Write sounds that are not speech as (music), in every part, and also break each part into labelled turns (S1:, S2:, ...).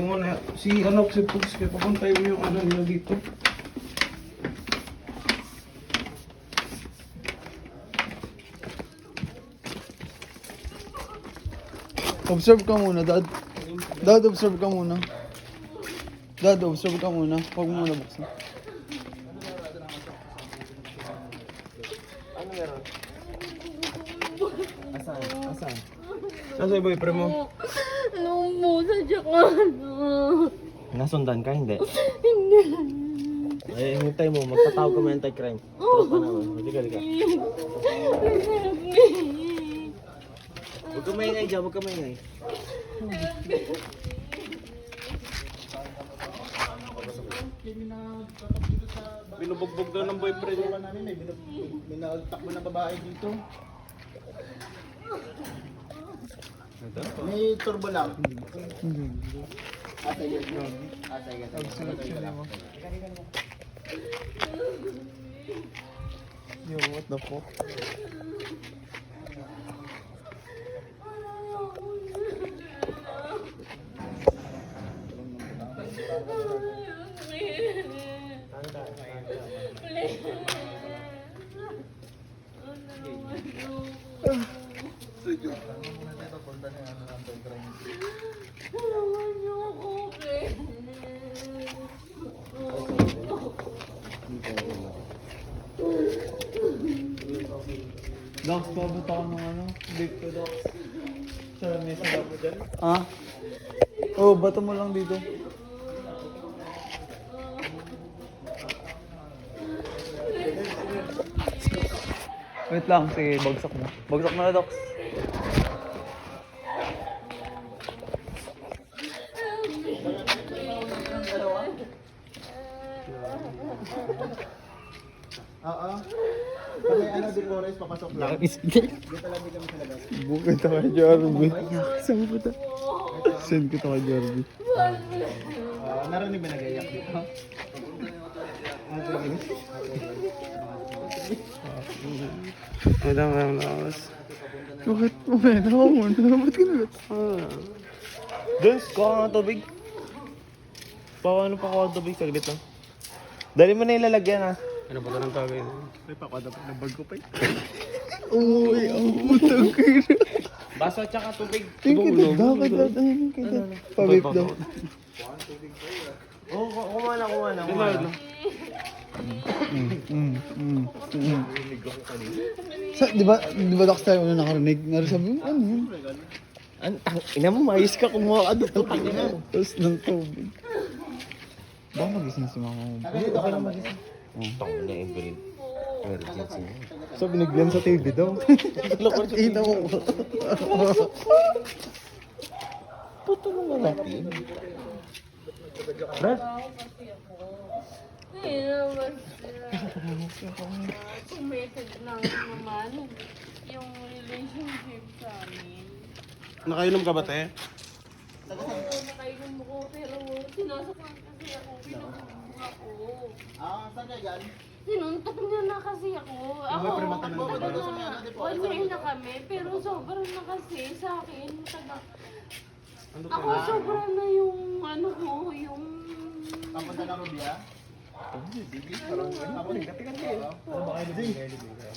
S1: mo na si ano si Pugs kaya papuntay mo yung ano nila dito.
S2: Observe ka muna, dad. Dad, observe ka muna. Dad, observe ka muna. Huwag mo muna buksan.
S1: Asan? Asan? Nasa yung boyfriend mo?
S3: Mo, sadya ka na.
S1: Nasundan ka, hindi?
S3: Hindi.
S1: Eh, hintay mo, magtatawag ka mo anti-crime. Tropa naman. Hindi ka, hindi ka. Huwag ka maingay dyan, huwag ka maingay. Binubugbog daw ng boyfriend niya.
S4: namin may nagtakbo na babae dito. May turbo lang. Asa yun. Asa yun.
S2: Yo, what the fuck?
S3: Tulungan niyo ako, Ken.
S2: Docs, pabot ako ng ano? Big to Docs. Sa mesa lang mo dyan? Ha? Oh, bato mo lang dito. Wait lang, sige, bagsak mo. Bagsak mo na, Docs.
S4: Oo. Kami ano, di Forest, papasok lang. Dito lang di kami sa labas.
S2: Bukit ako kay Jarby. Saan ko ta? Send ko to kay Jarby.
S4: Ah, narinig ba nag-iyak dito?
S1: Madam, madam, lakas.
S2: Bakit mo yun? Ako muna. Ba't ka nagat?
S1: Dons, kuha ka ng tubig. Paano ano pa kuha ng tubig? Saglit lang. Dali mo na yung lalagyan ha. Ano ba ito ng tawag
S4: May pakwada pa ng bag ko pa eh. (laughs)
S2: Uy, ang utang kayo.
S1: Baso at saka tubig.
S2: Tingin kita, dapat dadahin kita. Pabip daw.
S1: Oo, oh, kuha na, kuha na. Kuha na.
S2: Mm, mm, mm. Sa, di ba, di ba Docs tayo una nakarinig? Narisabi mo, ano yun?
S1: An tang ina mo, mayos ka kumuha ka. Putang mo.
S2: Tapos ng tubig. Baka magising si mama mo.
S4: Dito ka lang magising.
S1: Tang na Evelyn. Emergency.
S2: So, binigyan sa TV daw. (laughs) Kita mo.
S1: Puto naman natin. Brad,
S3: Hindi naman sila. Committed lang naman yung relationship sa amin.
S1: nakainom ka ba, te?
S3: Nakainom ko, pero sinasaktan kasi ako, pinagbubuha ako.
S4: Ah, saan ka dyan?
S3: Sinuntok niya na kasi ako. Ako,
S4: tanong
S3: taga
S4: ba?
S3: na, one year na kami, pero sobrang na kasi sa akin, taga, ako sobrang na yung, ano ko, yung,
S4: Papunta na Rubia?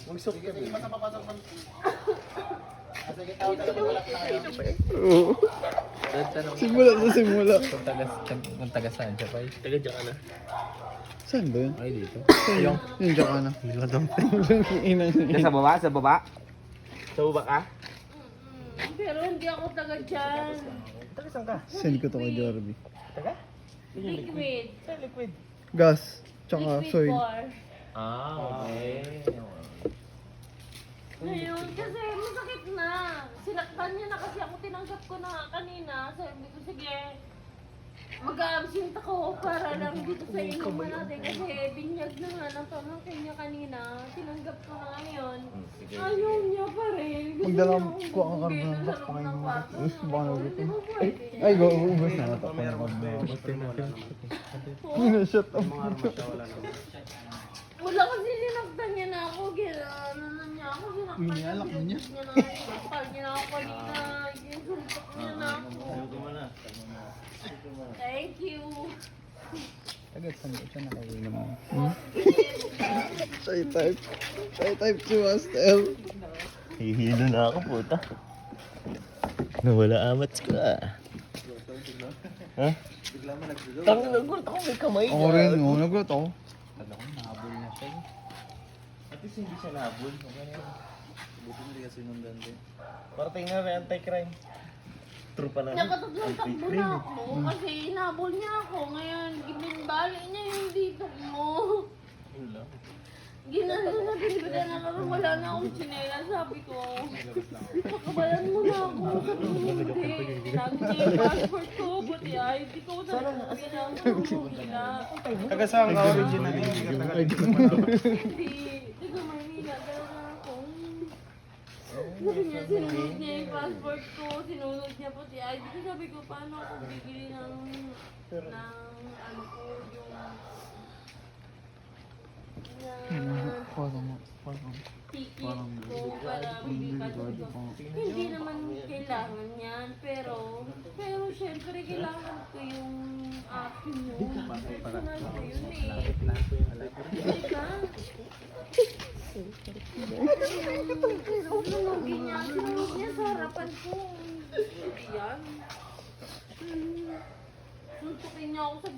S1: Magsok
S4: Sige, sige, basta papasok pa. Ah, sige, tawag ka lang (laughs) malak na kayo.
S2: Oo. Simula sa simula.
S5: Kung taga saan siya pa eh.
S1: Taga na.
S2: Saan ba yun?
S5: Ay, dito.
S2: Yung, yung na. Ina niya.
S1: Sa baba? Sa baba? Sa baba ka?
S3: Pero hindi ako taga dyan.
S1: Taga saan ka?
S2: Send ko to kay Jarby.
S1: Taga?
S3: Liquid.
S1: Sa liquid.
S2: Gas. Tsaka
S3: Liquid bar.
S5: Ah, okay.
S3: Ngayon, kasi masakit na. Sinaktan niya na kasi ako, tinanggap ko na kanina. Sabi ko, sige, mag-absent ako para lang dito sa inuman natin. Kasi binyag na nga ng pamangkin niya kanina. Tinanggap ko na ngayon. Ayaw niya pa rin. Gusto
S2: Magdala
S3: niya
S2: ko
S3: akong
S2: kuha ka ng
S3: sa
S2: box
S3: loob
S2: pakain
S3: ng
S2: mo.
S3: kwarto.
S2: Eh, baka
S3: Hindi
S2: nagutom.
S3: mo pwede.
S2: Ay, go, ubus na ito. Pinashut up.
S3: Wala kasi sinaktan niya na ako. Ginaano na niya ako. Sinaktan niya.
S2: Inalak mo niya?
S3: Na, sinaktan niya na ako. Insultok niya na ako. Thank you.
S5: Agad saan siya nakainom mo?
S2: Shy type. Shy type si Master.
S1: Hihilo na ako, puta. Nawala amats ko ah. Ha? Tangin na gulat ako may kamay
S2: Ako rin, nagulat ako.
S5: Ko nahabol na siya eh.
S1: Least hindi siya nabul. Okay na yun. Buti hindi kasi nundan din. Parating na rin anti-crime. True pa naman.
S3: Nakatatlong takbo na ako kasi inabol niya ako. Ngayon, gibinbali niya yung dito mo.
S1: Wala.
S3: Ginano na binibigyan na lang wala na akong chinela. Sabi ko, pakabayan mo na ako. Sabi ko, hindi. Sabi niya yung passport ko, buti ay, hindi ko na Manila.
S2: Taga saan ka originally? Hindi ka taga
S3: Hindi, taga Manila. Dala na ako. Sabi niya, sinunod niya yung passport ko, sinunod niya pati ID ko. Sabi ko, paano ako bibili ng, ng, ano ko, yung, ticket ko. Hindi naman kailangan yan, pero syempre kailangan ko yung akin yun. Personal ko yun eh. Diba? Sunugin niya, sunugin niya sa harapan ko. Yan. Suntukin niya ako sa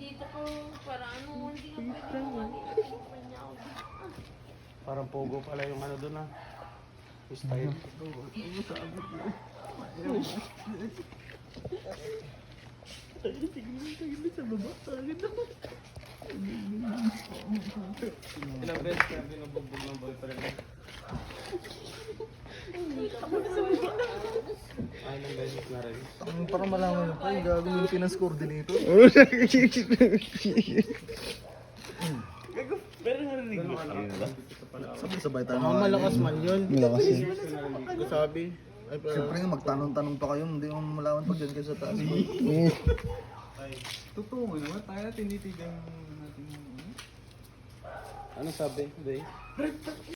S3: dito ko para ano, hindi ka pwede kumali. Suntukin niya ako.
S4: Parang pogo pala yung ano doon ah. Style. Ilang beses kaya binubugbog ng boyfriend mo? Ay, ilang beses na rin.
S2: Parang malaman mo pa yung gagawin yung finance coordinator.
S1: Pero narinig mo.
S2: Sabay tayo.
S4: Ang malakas man yun.
S2: Malakas yun.
S4: Sabi. Ay, pero...
S2: Siyempre nga, magtanong-tanong pa kayo, hindi mo malaman pag dyan kayo sa taas. (laughs)
S4: Totoo mo naman, tayo tinitigan natin yung ano. Ano sabi, Day?